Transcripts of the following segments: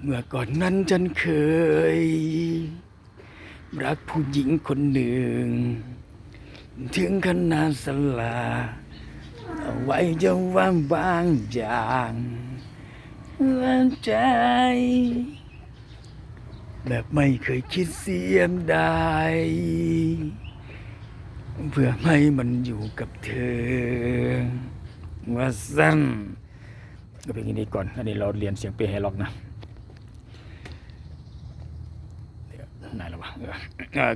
เมื่อก่อนนั้นฉันเคย รักผู้หญิงคนหนึ่ง ถึงขนาดสละเอาไว้จะว่าบางอย่างและใจ แบบไม่เคยคิดเสียมได้ เพื่อให้มันอยู่กับเธอ ว่าสั้น เป็นอย่างนี้ก่อน อันนี้เราเรียนเสียงเปรย์ไฮล็อกนะเดี๋ยไหนแล้วะ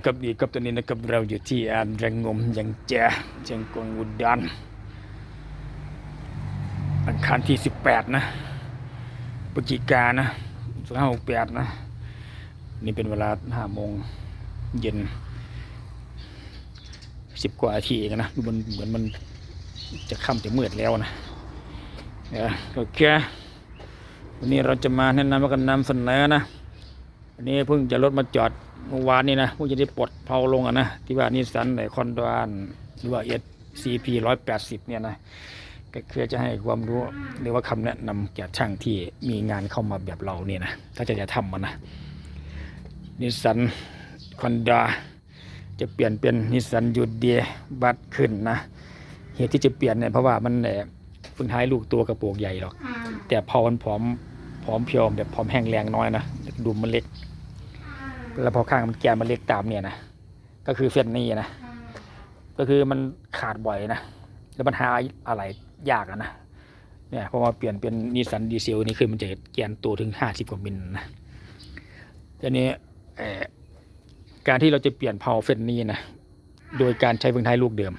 กับดีกับตัวนี้นะครับเราอยู่ที่อ่านแรงงมยังแจเชียงกงอุดรอังคารที่สิบแปดนะพฤศจิกานะสองห้าหกแปดนะ นี่เป็นเวลาห้าโมงเย็นสิบกว่านาทีเองนะ มันเหมือนมันจะค่ำจะมืดแล้วนะ โอเควันนี้เราจะมาแนะนำกันนำเสนอนะวันนี้เพิ่งจะรถมาจอดเมื่อวานนี้นะเพิ่งจะได้ปลดเพาลงอะนะที่ว่านิสสันในคอนดานหรือว่าเอสซีพีร้อยแปดสิบเนี่ยนะก็คือจะให้ความรู้หรือว่าคำแนะนำแก่ช่างที่มีงานเข้ามาแบบเราเนี่ยนะถ้าจะจะทำมันนะนิสสันคอนดาจะเปลี่ยนเป็นนิสสันยูเดียบัตขึ้นนะเหตุที่จะเปลี่ยนเนี่ยเพราะว่ามันเนี่ย พิ่งท้ายลูกตัวกระโปรงใหญ่หรอก แต่พอมันผอมผอมเพรียวแบบผอมแห้งแรงน้อยนะดุมมันเล็ก แล้วพอข้างมันแกนมันเล็กตามเนี่ยนะก็คือเส้นนี้นะก็คือมันขาดบ่อยนะแล้วมันหาอะไรยากอะนะเนี่ยพอมาเปลี่ยนเป็นนิสสันดีเซลนี่คือมันจะแกนตัวถึงห้าสิบกว่ามิลนะทีนี้เอ่อการที่เราจะเปลี่ยนเพาเฟนนี้นะโดยการใช้เฟืองท้ายลูกเดิม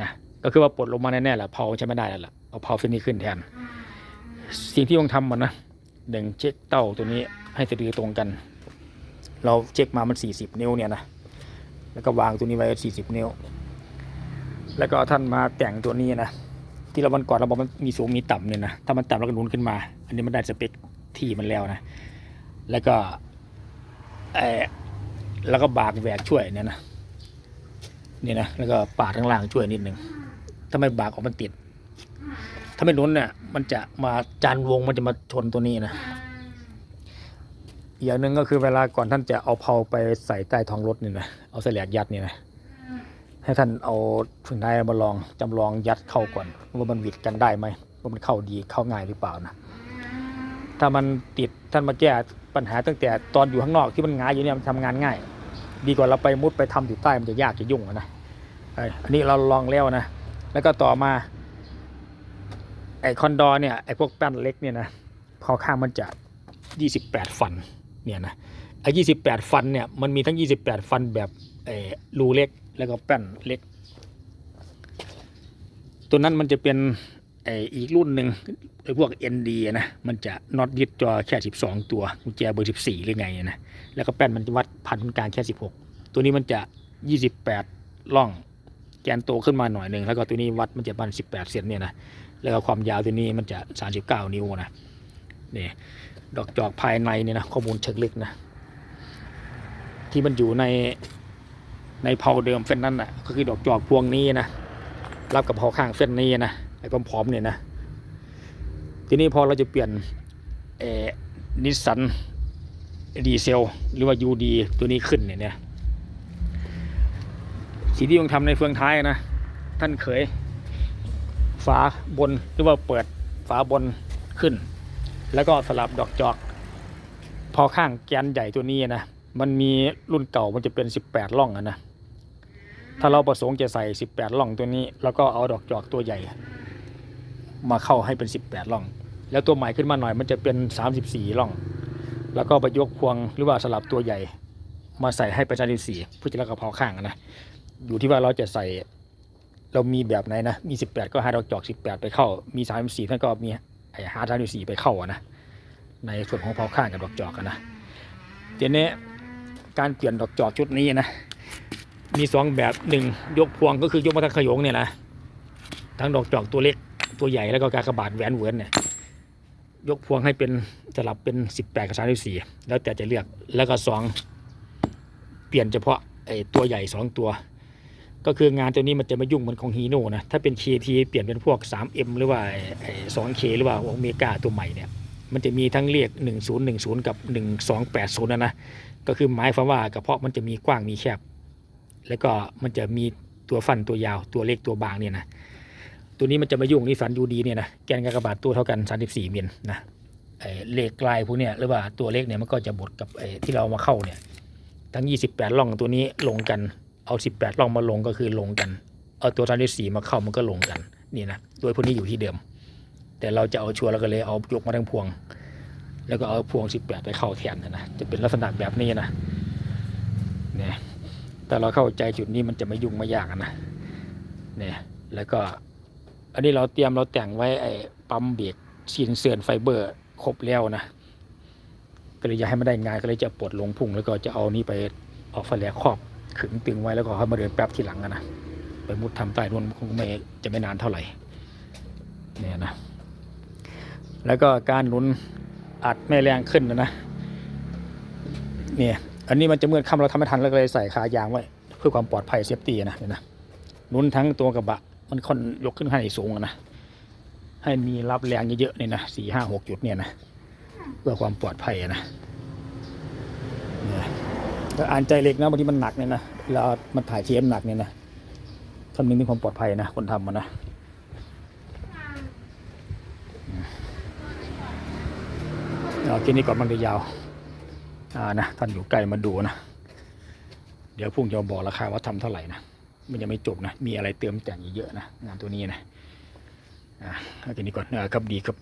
นะก็คือว่าปลดลงมาแน่ๆแหละเพาใช้ไม่ได้แล้วล่ะ เอาเพาเฟนนี้ขึ้นแทน สิ่งที่ต้องทำมันนะหนึ่งเช็คเต้าตัวนี้ให้สะดือตรงกัน เราเช็คมามัน 40 นิ้วเนี่ยนะแล้วก็วางตัวนี้ไว้ 40 นิ้ว แล้วก็ท่านมาแต่งตัวนี้นะที่เราวันก่อนเราบอกมันมีสูงมีต่ำเนี่ยนะถ้ามันต่ำเราก็นุนขึ้นมา อันนี้มันได้สเปคที่มันแล้วนะ แล้วก็เออแล้วก็บากแหวกช่วยเนี่ยนะนี่นะแล้วก็ปาดข้างล่างช่วยนิดหนึ่งถ้าไม่บากออกมันติดาไม่หนุนเนี่ย มันจะมาจานวงมันจะมาชนตัวนี้นะอย่างหนึ่งก็คือเวลาก่อนท่านจะเอาเพาไปใส่ใต้ท้องรถนี่นะเอาแสลกยัดนี่นะให้ท่านเอาถึงได้มาลองจำลองยัดเข้าก่อนว่ามันวิดกันได้ไหมว่ามันเข้าดีเข้าง่ายหรือเปล่านะถ้ามันติดท่านมาแก้ปัญหาตั้งแต่ตอนอยู่ข้างนอกที่มันง่ายอยู่เนี่ยมันทำงานง่าย ดีกว่าเราไปมุดไปทำอยู่ใต้มันจะยากจะยุ่งนะเอ้ยอันนี้เราลองแล้วนะแล้วก็ต่อมา ไอคอนดอร์เนี่ยไอพวกแป้นเล็กเนี่ยนะพอข้างมันจะ 28 ฟันเนี่ยนะไอ28ฟันเนี่ยมันมีทั้ง28ฟันแบบไอรูเล็กแล้วก็แป้นเล็ก ตัวนั้นมันจะเป็นไออีกรุ่นหนึ่งไอ้พวก ND อะนะมันจะน็อตยึดจอแค่ 12 ตัวกุญแจเบอร์ 14 หรือไงนะแล้วก็แป้นมันจะวัดพันศูนกลางแค่ 16 ตัวนี้มันจะ 28ล่องแกนโตขึ้นมาหน่อยหนึ่งแล้วก็ตัวนี้วัดมันจะประมาณ18 เซนเนี่ยนะ แล้วก็ความยาวตัวนี้มันจะ 39 นิ้วนะนี่ดอกจอกภายในเนี่ยนะข้อมูลเชิงลึกนะ ที่มันอยู่ในในเพาเดิมเส้นนั้นนะก็คือดอกจอกพวงนี้นะรับกับเพาข้างเส้นนี้นะไอ้พร้อมๆเนี่ยนะทีนี้พอเราจะเปลี่ยนเอนิสสันดีเซลหรือว่า UD ตัวนี้ขึ้นเนี่ยเนี่ยสิ่งที่ต้องทำในเฟืองท้ายนะ ท่านเคย ฝาบนหรือว่าเปิดฝาบนขึ้น แล้วก็สลับดอกจอก พอข้างแกนใหญ่ตัวนี้นะมันมีรุ่นเก่ามันจะเป็น 18ล่องนะถ้าเราประสงค์จะใส่ 18ล่องตัวนี้ แล้วก็เอาดอกจอกตัวใหญ่ มาเข้าให้เป็น 18ล่อง แล้วตัวใหม่ขึ้นมาหน่อยมันจะเป็น 34ล่อง แล้วก็ไปยกพวงหรือว่าสลับตัวใหญ่ มาใส่ให้เป็น34เพื่อจะรักกระเพาข้างนะอยู่ที่ว่าเราจะใส่ เรามีแบบไหนนะ มี 18 ก็หาดอกจอก 18 ไปเข้า มี34ท่านก็มีไอ้หา34ไปเข้าอะนะ ในส่วนของเพาข้างกับดอกจอกอะนะทีนี้การเปลี่ยนดอกจอกชุดนี้นะ มีสองแบบหนึ่งยกพวงก็คือยกมาทางขยงเนี่ยนะ ทั้งดอกจอกตัวเล็กตัวใหญ่แล้วก็กากระบาทแหวนเหวินเนี่ย ยกพวงให้เป็นสลับเป็น 18 กับ 34 แล้วแต่จะเลือก แล้วก็สองเปลี่ยนเฉพาะไอ้ตัวใหญ่สองตัว ก็คืองานตัวนี้มันจะม่ยุ่งเหมือนของฮีโน่นะถ้าเป็น KT เปลี่ยนเป็นพวก 3M หรือว่าไอ้ 2K หรือว่าโอเมก้าตัวใหม่เนี่ยมันจะมีทั้งเลข1010 กับ 1280นะนะก็คือหมายความว่ากระเพาะมันจะมีกว้างมีแคบ แล้วก็มันจะมีตัวฟันตัวยาวตัวเล็กตัวบางเนี่ยนะตัวนี้มันจะมายุ่งนิสสันยูดีเนี่ยนะแกนกากบาทตัวเท่ากัน 34มิลนะเลขกลายพวกเนี้ยหรือว่าตัวเลขเนี่ยมันก็จะบดกับที่เราเอามาเข้าเนี่ยทั้ง 28ร่องตัวนี้ลงกัน เอา 18ร่องมาลงก็คือลงกัน เอาตัว34มาเข้ามันก็ลงกันนี่นะโดยพวกนี้อยู่ที่เดิม แต่เราจะเอาชัวร์เราก็เลยเอายกมาทั้งพวง แล้วก็เอาพวง 18 ไปเข้าแทนนะนะจะเป็นลักษณะแบบนี้นะเนี่ยแต่เราเข้าใจจุดนี้มันจะไม่ยุ่งไม่ยากนะเนี่ยแล้วก็อันนี้เราเตรียมเราแต่งไว้ไอ้ปั๊มเบรกซีนเสือนไฟเบอร์ครบแล้วนะก็เลยอยากให้มันได้งานก็เลยจะปลดลงพุ่งแล้วก็จะเอานี่ไปออกไฟแหลกครอบ ขึงตึงไว้แล้วก็ค่อยมาเดินแป๊บทีหลังนะไปมุดทำใต้นู่นคงไม่จะไม่นานเท่าไหร่เนี่ยนะแล้วก็การหนุนอัดไม่แรงขึ้นนะนะเนี่ยอันนี้มันจะเมื่อค่ำเราทำไม่ทันเราก็เลยใส่ขายางไว้เพื่อความปลอดภัยเซฟตี้นะเนี่ยนะหนุนทั้งตัวกระบะมันค่อนยกขึ้นให้สูงนะให้มีรับแรงเยอะๆเนี่ยนะสี่ห้าหกจุดเนี่ยนะเพื่อความปลอดภัยนะเนี่ย แล้วอ่านใจเล็กนะบางทีมันหนักเนี่ยนะเวลามันถ่ายเทียมหนักเนี่ยนะคำนึงถึงความปลอดภัยนะคนทำมันนะเอาแค่นี้ก่อนมันจะยาวอ่านะท่านอยู่ใกล้มาดูนะเดี๋ยวพุ่งจะบอกราคาว่าทำเท่าไหร่นะมันยังไม่จบนะ มีอะไรเติมแต่งอีกเยอะนะงานตัวนี้นะอ่าเอาแค่นี้ก่อนอ่าครับดีครับ